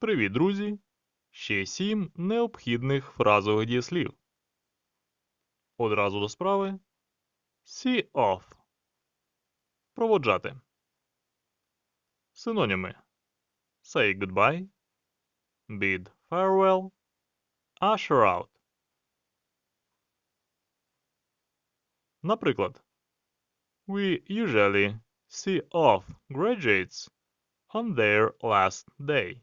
Привіт, друзі! Ще сім необхідних фразових дієслів. Одразу до справи. See off. Проводжати. Синоніми. Say goodbye. Bid farewell. Usher out. Наприклад, We usually see off graduates on their last day.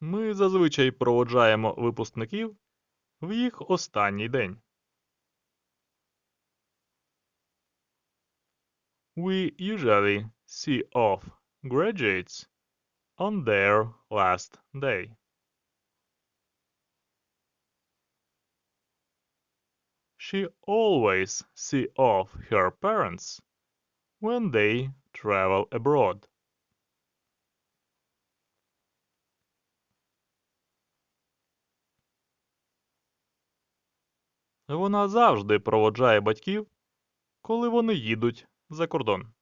Ми зазвичай проводжаємо випускників в їх останній день. We usually see off graduates on their last day. She always see off her parents when they travel abroad. Вона завжди проводжає батьків, коли вони їдуть за кордон.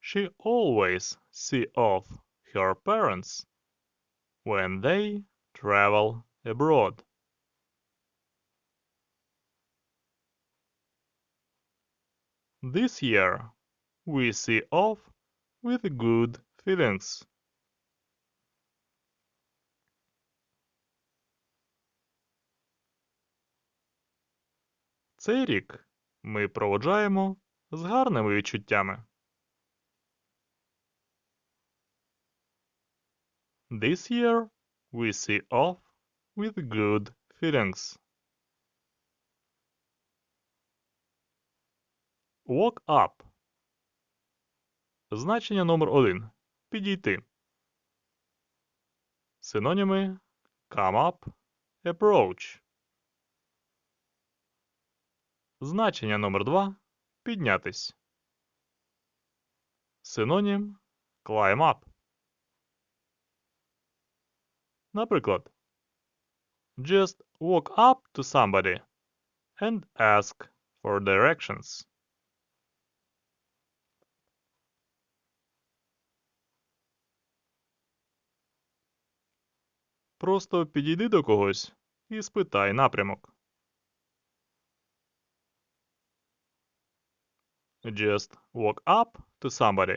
She always see off her parents when they travel abroad. This year we see off with good feelings. Цей рік ми проводжаємо з гарними відчуттями. This year we see off with good feelings. Walk up. Значення номер один. Підійти. Синоніми come up, approach. Значення номер два. Піднятись. Синонім climb up. Наприклад, Just walk up to somebody and ask for directions. Просто підійди до когось і спитай напрямок. Just walk up to somebody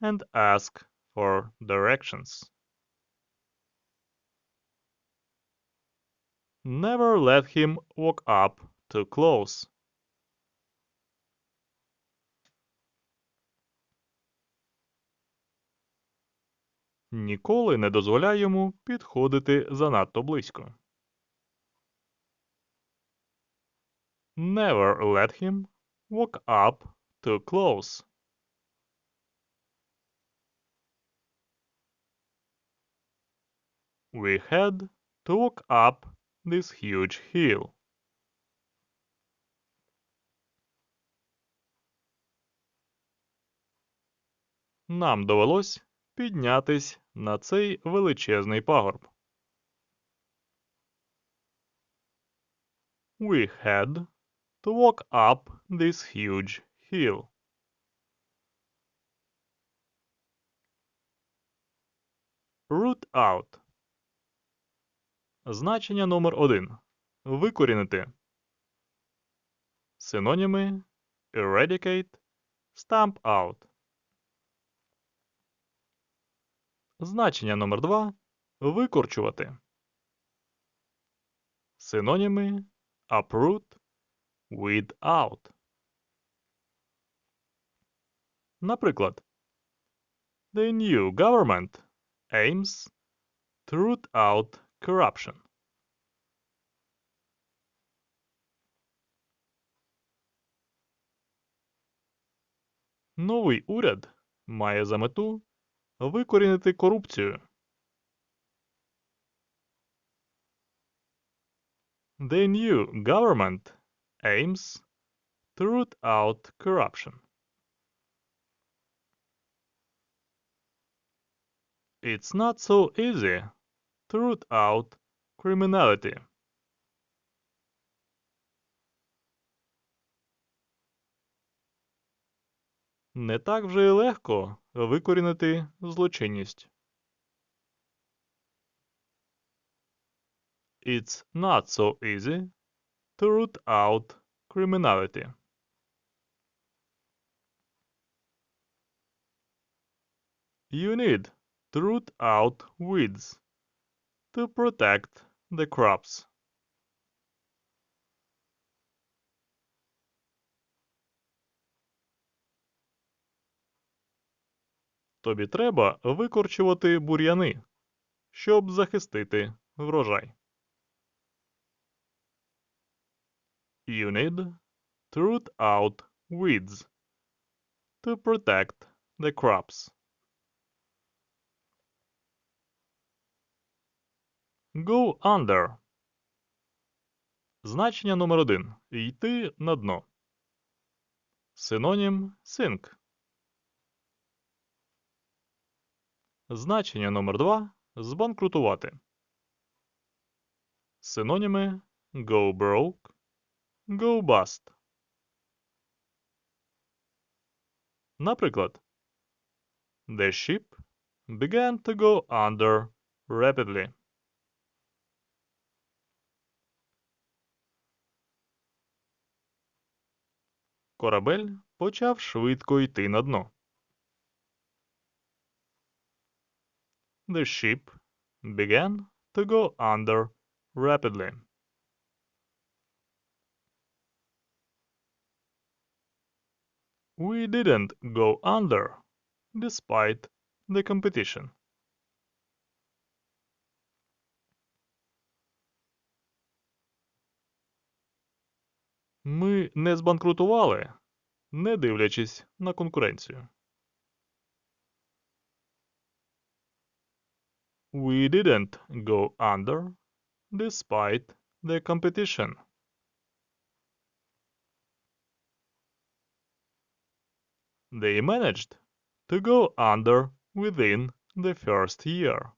and ask for directions. Never let him walk up too close. Ніколи не дозволяй йому підходити занадто близько. Never let him walk up too close. We had to walk up this huge hill. Нам довелось піднятись на цей величезний пагорб. We had to walk up this huge hill. Root out. Значення номер один. Викорінити. Синоніми eradicate, stamp out. Значення номер два. Викорчувати. Синоніми uproot, weed out. Наприклад, The new government aims to root out corruption. Новий уряд має за мету викорінити корупцію. The new government aims to root out corruption. It's not so easy to root out criminality. Не так вже й легко викорінити злочинність. It's not so easy to root out criminality. You need to root out weeds to protect the crops. Тобі треба викорчувати бур'яни, щоб захистити врожай. Need to out weeds to protect the crops. Go under. Значення номер один. Йти на дно. Синонім sink. Значення номер два. Збанкрутувати. Синоніми go broke, go bust. Наприклад, The ship began to go under rapidly. Корабель почав швидко йти на дно. The ship began to go under rapidly. We didn't go under despite the competition. Ми не збанкрутували, не дивлячись на конкуренцію. We didn't go under despite the competition. They managed to go under within the first year.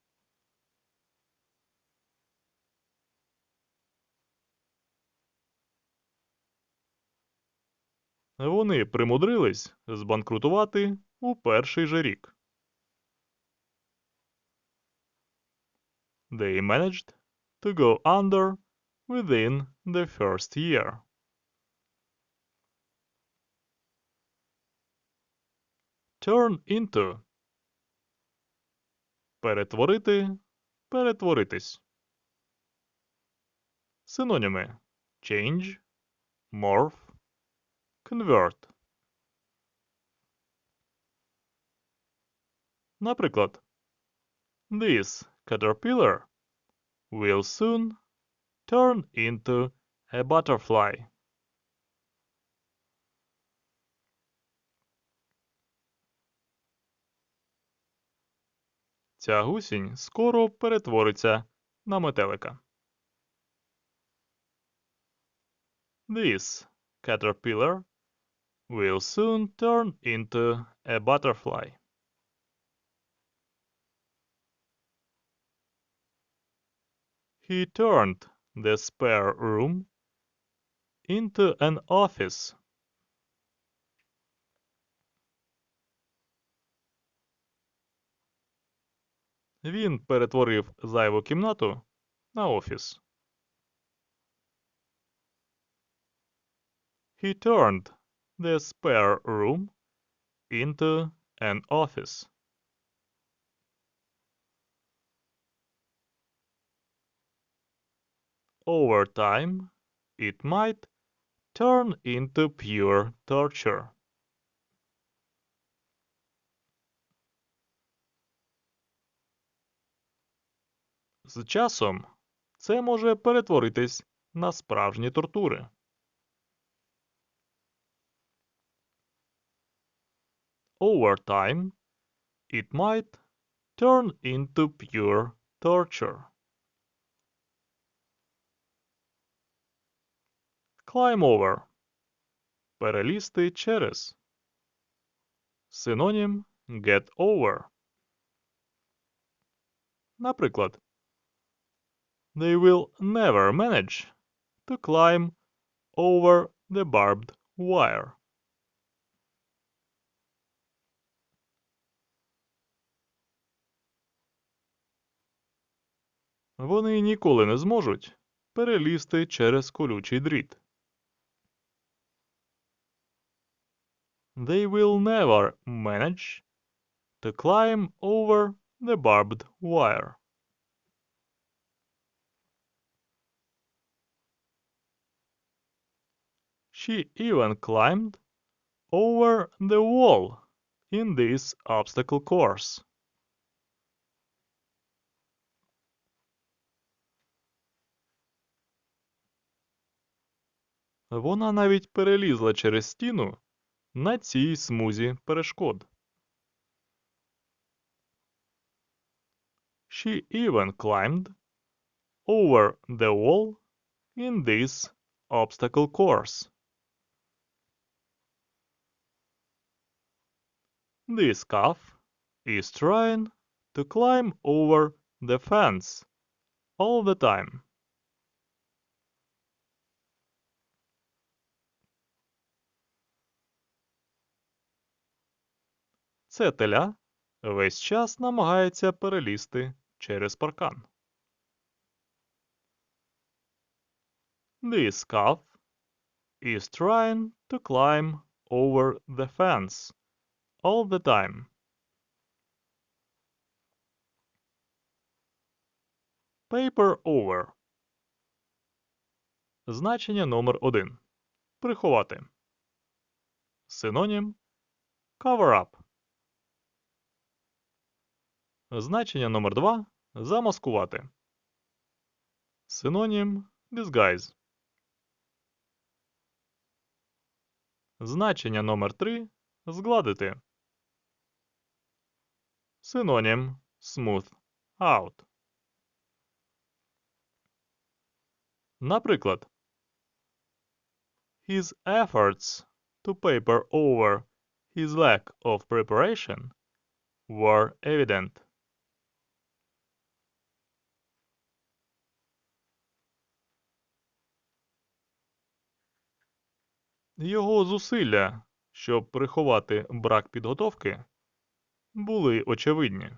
Вони примудрились збанкрутувати у перший же рік. They managed to go under within the first year. Turn into. Перетворити, перетворитись. Синоніми change, morph, convert. Наприклад, This caterpillar will soon turn into a butterfly. Ця гусінь скоро перетвориться на метелика. This caterpillar will soon turn into a butterfly. He turned the spare room into an office. Він перетворив зайву кімнату на офіс. He turned the spare room into an office. Over time, it might turn into pure torture. З часом це може перетворитись на справжні тортури. Over time, it might turn into pure torture. Climb over. Перелізти через. Синонім get over. Наприклад, they will never manage to climb over the barbed wire. Вони ніколи не зможуть перелізти через колючий дріт. They will never manage to climb over the barbed wire. She even climbed over the wall in this obstacle course. Вона навіть перелізла через стіну на цій смузі перешкод. She even climbed over the wall in this obstacle course. This calf is trying to climb over the fence all the time. Це теля весь час намагається перелізти через паркан. This calf is trying to climb over the fence all the time. Paper over. Значення номер один. Приховати. Синонім cover up. Значення номер 2 замаскувати. Синонім disguise. Значення номер 3 згладити. Синонім smooth out. Наприклад, His efforts to paper over his lack of preparation were evident. Його зусилля, щоб приховати брак підготовки, були очевидні.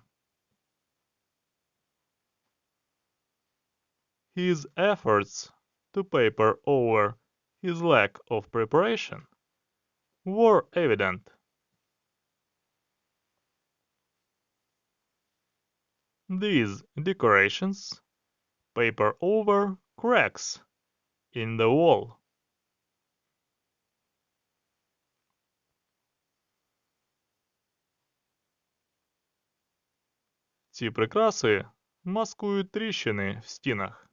His efforts to paper over his lack of preparation were evident. These decorations paper over cracks in the wall. Ці прикраси маскують тріщини в стінах.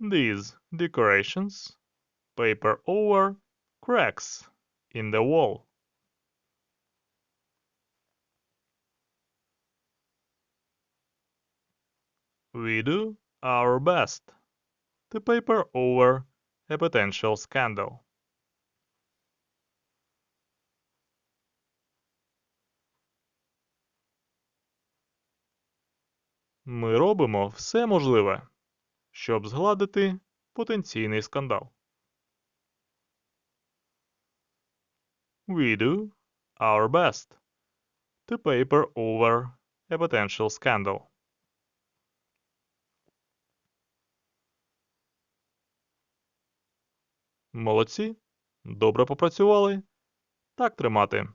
These decorations paper over cracks in the wall. We do our best to paper over a potential scandal. Ми робимо все можливе, щоб згладити потенційний скандал. We do our best to paper over a potential scandal. Молодці. Добре попрацювали. Так тримати.